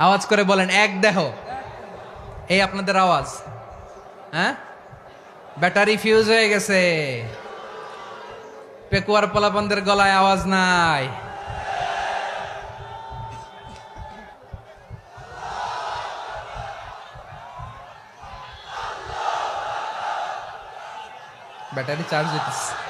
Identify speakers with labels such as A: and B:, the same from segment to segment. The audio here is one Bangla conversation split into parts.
A: আওয়াজ করে বলেন, এক দেহ। এই আপনাদের আওয়াজ। হ্যাঁ? ব্যাটারি ফিউজ হয়ে গেছে। পেকুয়ার পোলাপানদের গলায় আওয়াজ নাই। ব্যাটারি চার্জ হইতেছে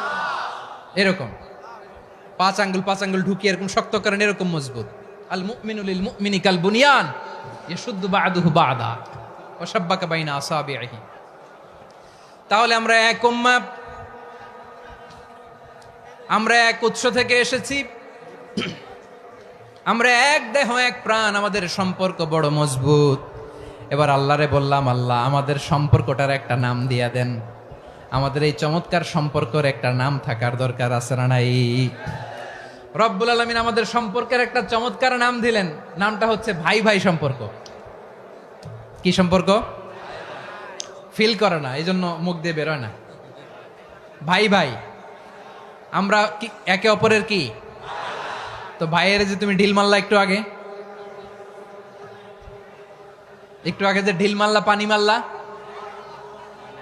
A: এরকম। পাঁচ আঙ্গুল পাঁচ আঙ্গুল ঢুকিয়ে এরকম শক্ত করেন, এরকম মজবুত। আল মুমিনুল মুমিনি কাল বুনিয়ান ইয়াশুদ্দু বাদুহু বাদা। ওয়াসাব্বাকা বাইনা আসাবিহি তাহলে আমরা এক উম্মাহ, আমরা এক উৎস থেকে এসেছি। আমরা এক দেহ, এক প্রাণ, আমাদের সম্পর্ক বড় মজবুত। এবার আল্লাহরে বললাম, আল্লাহ, আমাদের সম্পর্কটার একটা নাম দিয়া দেন। আমাদের এই চমৎকার সম্পর্কের একটা নাম থাকার দরকার আছে না নাই? রব্বুল আলমিন আমাদের সম্পর্কের একটা চমৎকার নাম দিলেন। নামটা হচ্ছে ভাই ভাই সম্পর্ক। কি সম্পর্ক? ফিল করে না এই জন্য মুখ দিয়ে বেরোয় না। ভাই ভাই, আমরা কি, একে অপরের কি? তো ভাইয়ের যে তুমি ঢিল মারলা একটু আগে। একটু আগে যে ঢিল মারলা, পানি মারলা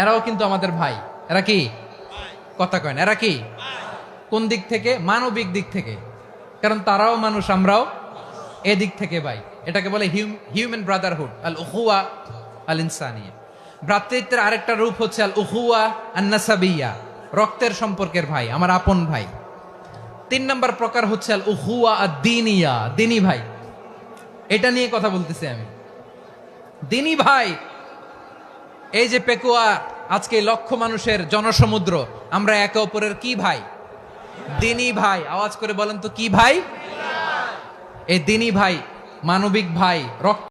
A: এরাও কিন্তু আমাদের ভাই। এরা কি? কথা কয় এরা কি? কোন দিক থেকে? মানবিক দিক থেকে। কারণ তারাও মানুষ, আমরাও এদিক থেকে ভাই। এটাকে বলে হিউম্যান ব্রাদারহুড আল উহুয়া আল ইনসানিয়া ভ্রাতৃত্বের আরেকটা রূপ হচ্ছে আল উহুয়া আন্নাসাবিয়া রক্তের সম্পর্কের ভাই, আমার আপন ভাই। তিন নম্বর প্রকার হচ্ছে আল উহুয়া দিনিয়া দিনী ভাই। এটা নিয়ে কথা বলতেছি আমি। দিনী ভাই এই যে পেকুয়া, আজকে লক্ষ মানুষের জনসমুদ্র, আমরা একে অপরের কি ভাই? দিনী ভাই। আওয়াজ করে বলেন তো, কি ভাই? এই দিনী ভাই, মানবিক ভাই, রক্ত